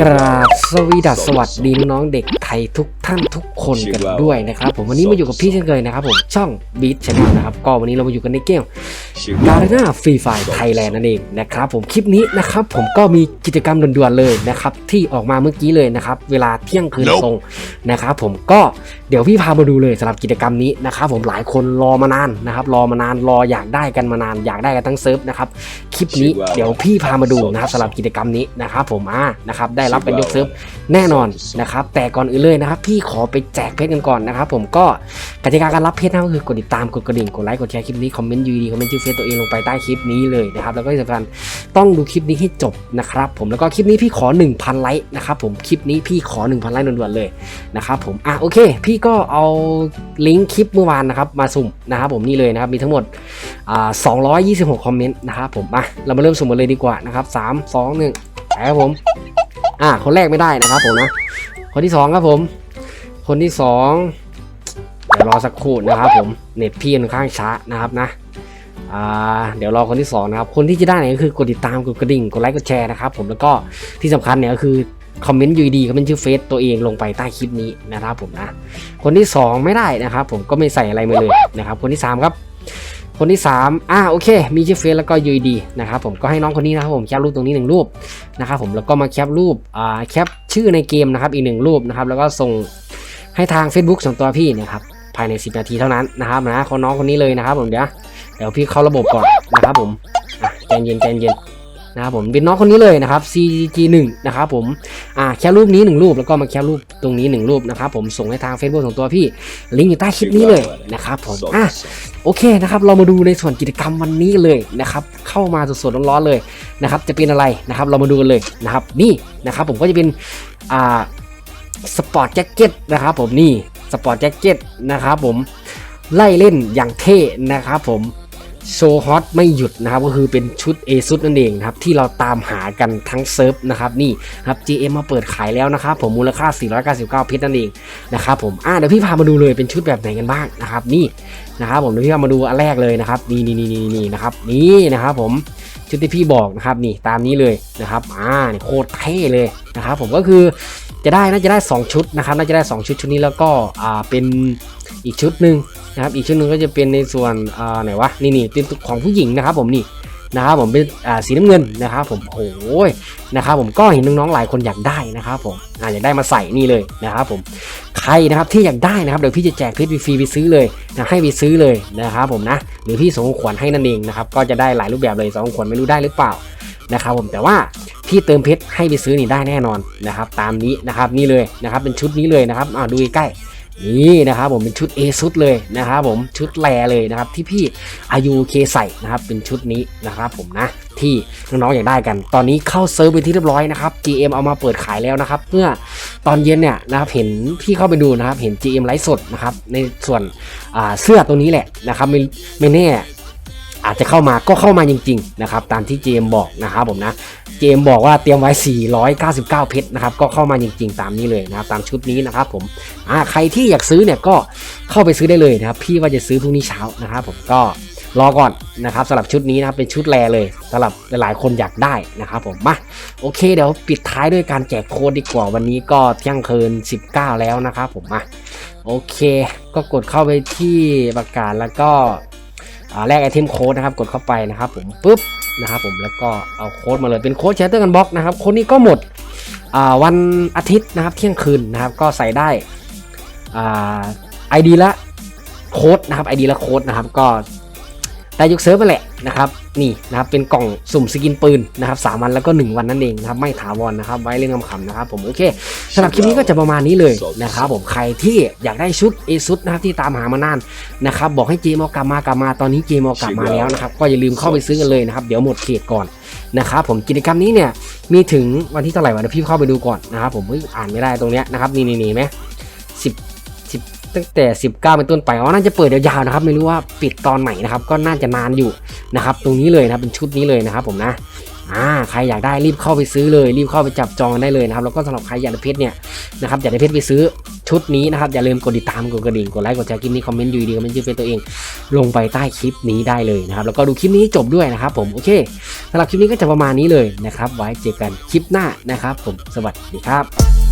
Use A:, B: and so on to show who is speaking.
A: กราบสวีดัสสวัสดีน้องๆเด็กไทยทุกท่านทุกคนกันด้วยนะครับผมวันนี้มาอยู่กับพี่เช่นเคยนะครับผมช่องบีทชาแนลนะครับก็วันนี้เรามาอยู่กันในเกมกา r า n าฟรีไฟไทยแลนด์นั่นเองนะครับผมคลิปนี้นะครับผมก็มีกิจกรรมด่วนๆเลยนะครับที่ออกมาเมื่อกี้เลยนะครับเวลาเที่ยงคืน
B: Nope
A: ตรงนะครับผมก็เดี๋ยวพี่พามาดูเลยสำหรับกิจกรรมนี้นะครับผมหลายคนรอมานานนะครับรอมานานรออยากได้กันมานานอยากได้กันทั้งเซิร์ฟนะครับคลิปนี้เดี๋ยวพี่พามาดูนะครับสำหรับกิจกรรมนี้นะครับผมอ่านะครับได้รับเป็นยกเซิร์ฟแน่นอนนะครับ แต่ก่อนอื่นเลยนะครับ พี่ขอไปแจกเพชรกันก่อนนะครับ ผมก็กติกาการรับเพชรนะก็คือกดติดตามกดกระดิ่งกดไลค์กดแชร์คลิปนี้คอมเมนต์ยูดีคอมเมนต์ชื่อเฟซตัวเองลงไปใต้คลิปนี้เลยนะครับแล้วก็ที่สำคัญต้องดูคลิปนี้ให้จบนะครับ ผมแล้วก็คลิปนี้พี่ขอ 1,000 ไลค์นะครับผมคลิปนี้พี่ขอ 1,000 ไลค์ด่วนๆเลยนะครับผมอะโอเค พี่ก็เอาลิงก์คลิปเมื่อวานนะครับมาสุ่มนะครับผมนี่เลยนะครับมีทั้งหมดอ่า226 คอมเมนต์นะครับผมอะเรามาเริ่มสุ่มกันเลยดีกว่านะครับ3 2 1ไปครับผม อะคนแรกไม่ได้นะครับผมนะ คนที่สองครับผม คนที่สองเดี๋ยวรอสักครู่นะครับผม เน็ตพี่ค่อนข้างช้านะครับนะอ่าเดี๋ยวรอคนที่สองนะครับ คนที่จะได้เนี่ยก็คือกดติดตาม กดกระดิ่ง กดไลค์ กดแชร์นะครับผม แล้วก็ที่สำคัญเนี่ยก็คือคอมเมนต์ยูดีคอมเมนต์ชื่อเฟซตัวเองลงไปใต้คลิปนี้นะครับผมนะ คนที่สองไม่ได้นะครับผมก็ไม่ใส่อะไรมาเลยนะครับ คนที่สามครับ คนที่ 3 อ่าโอเค มีชื่อเฟซแล้วก็ยูดีนะครับผมก็ให้น้องคนนี้นะครับผมแคปรูปตรงนี้หนึ่งรูปนะครับผมแล้วก็มาแคปรูปอ่าแคปชื่อในเกมนะครับอีกหนึ่งรูปนะครับแล้วก็ส่งให้ทาง Facebook ส่วนตัวพี่นะครับภายใน 10 นาทีเท่านั้นนะครับนะคนน้องคนนี้เลยนะครับผมเดี๋ยวเดี๋ยวพี่เข้าระบบก่อนนะครับผมใจเย็นใจเย็น นะครับผมเป็นน้องคนนี้เลยนะครับ CG1 นะครับผมอ่าแคปรูปนี้หนึ่งรูปแล้วก็มาแคปรูปตรงนี้หนึ่งรูปนะครับผมส่งให้ทาง Facebook ส่วนตัวพี่ลิงก์อยู่ใต้คลิปนี้เลยนะครับผมอะโอเคนะครับเรามาดูในส่วนกิจกรรมวันนี้เลยนะครับเข้ามาสดๆร้อนๆเลยนะครับจะเป็นอะไรนะครับเรามาดูกันเลยนะครับนี่นะครับผมก็จะเป็นอ่าสปอร์ตแจ็คเก็ตนะครับผมนี่สปอร์ตแจ็คเก็ตนะครับผมไล่เล่นอย่างเท่นะครับผม โชว์ฮอตไม่หยุดนะครับก็คือเป็นชุด A ซุดนั่นเองครับที่เราตามหากันทั้งเซิร์ฟนะครับนี่ครับ GM มาเปิดขายแล้วนะครับผมมูลค่า 499 เพชรนั่นเองนะครับผมอะเดี๋ยวพี่พามาดูเลยเป็นชุดแบบไหนกันบ้างนะครับนี่นะครับผมเดี๋ยวพี่พามาดูอันแรกเลยนะครับนี่นี่นี่นี่นะครับนี่นะครับผม ชุดที่พี่บอกนะครับนี่ตามนี้เลยนะครับอ่านี่โคตรเท่เลยนะครับผมก็คือจะได้น่าจะได้ 2 ชุดนะครับน่าจะได้ 2 ชุดชุดนี้แล้วก็อ่าเป็นอีกชุดหนึ่งนะครับอีกชุดหนึ่งก็จะเป็นในส่วนอ่าไหนวะนี่นี่เป็นของผู้หญิงนะครับผมนี่ นะครับผมเป็นสีน้ำเงินนะครับผมโอ้โหนะครับผมก็เห็นน้องๆหลายคนอยากได้นะครับผมออยากได้มาใส่นี่เลยนะครับผมใครนะครับที่อยากได้นะครับเดี๋ยวพี่จะแจกเพชรฟรีไปซื้อเลยนะให้ไปซื้อเลยนะครับผมนะหรือพี่ส่งของขวัญให้นั่นเองนะครับก็จะได้หลายรูปแบบเลยสองขวัญไม่รู้ได้หรือเปล่านะครับผมแต่ว่าพี่เติมเพชรให้ไปซื้อนี่ได้แน่นอนนะครับตามนี้นะครับนี่เลยนะครับเป็นชุดนี้เลยนะครับอ่าดูใกล้ๆ นี่นะครับผมเป็นชุด A ชุดเลยนะครับผมชุดแลเลยนะครับที่พี่อายุเคใส่นะครับเป็นชุดนี้นะครับผมนะที่น้องๆอยากได้กัน ตอนนี้เข้าเซิร์ฟไปนที่เรียบร้อยนะครับ GM เอามาเปิดขายแล้วนะครับเมื่อตอนเย็นเนี่ยนะครับเห็นพี่เข้าไปดูนะครับเห็น GM ไลฟ์สดนะครับในส่วนเสื้อตัวนี้แหละนะครับไม่ไม่แน่ อาจจะเข้ามาก็เข้ามาจริงๆนะครับตามที่ GM บอกนะครับผมนะ GM บอกว่าเตรียมไว้ 499 เพชรนะครับก็เข้ามาจริงๆ ตามนี้เลยนะครับตามชุดนี้นะครับผมอ่าใครที่อยากซื้อเนี่ยก็เข้าไปซื้อได้เลยนะครับพี่ว่าจะซื้อพรุ่งนี้เช้านะครับผมก็รอก่อนนะครับสำหรับชุดนี้นะครับเป็นชุดแรเลยสำหรับหลายๆคนอยากได้นะครับผมมาโอเคเดี๋ยวปิดท้ายด้วยการแจกโค้ดดีกว่าวันนี้ก็เที่ยงคืน 19 แล้วนะครับผมมาโอเค ก็กดเข้าไปที่ประกาศแล้วก็ แลกไอเทมโค้ดนะครับกดเข้าไปนะครับผมปุ๊บนะครับผมแล้วก็เอาโค้ดมาเลยเป็นโค้ดแชทเตอร์กันบล็อกนะครับโค้ดนี้ก็หมดอ่าวันอาทิตย์นะครับเที่ยงคืนนะครับก็ใส่ได้อ่าไอดีละโค้ดนะครับไอดีละโค้ดนะครับก็ ได้ยกเซิร์ฟไปแหละนะครับนี่นะครับเป็นกล่องสุ่มสกินปืนนะครับสามวันแล้วก็ 1 วันนั่นเองนะครับไม่ถาวรนะครับ ไว้เล่นคำๆนะครับผมโอเคสำหรับคลิปนี้ก็จะประมาณนี้เลยนะครับผมใครที่อยากได้ชุดเอซุดนะครับที่ตามหามานานนะครับบอกให้เจมอกลับมากลับมาตอนนี้เจมอกลับมาแล้วนะครับก็อย่าลืมเข้าไปซื้อกันเลยนะครับเดี๋ยวหมดเขตก่อนนะครับผมกิจกรรมนี้เนี่ยมีถึงวันที่เท่าไหร่วะเดี๋ยวพี่เข้าไปดูก่อนนะครับผมเฮ้ยอ่านไม่ได้ตรงเนี้ยนะครับนี่นี่นี่ไหมสิบ ตั้งแต่ 19 เป็นต้นไปอ๋อน่าจะเปิดยาวๆนะครับ ไม่รู้ว่าปิดตอนไหนนะครับ ก็น่าจะนานอยู่นะครับ ตรงนี้เลยนะเป็นชุดนี้เลยนะครับ ผมนะอ่าใครอยากได้รีบเข้าไปซื้อเลย รีบเข้าไปจับจองได้เลยนะครับแล้วก็สำหรับใครอยากได้เพชรเนี่ยนะครับอยากได้เพชรไปซื้อชุดนี้นะครับอย่าลืมกดติดตามกดกระดิ่งกดไลค์กดแชร์คลิปนี้คอมเมนต์อยู่ดีคอมเมนต์ชื่อเป็นตัวเอง ลงไปใต้คลิปนี้ได้เลยนะครับแล้วก็ดูคลิปนี้จบด้วยนะครับผมโอเคสำหรับคลิปนี้ก็จะประมาณนี้เลยนะครับไว้เจอกันคลิปหน้านะครับ ผมสวัสดีครับ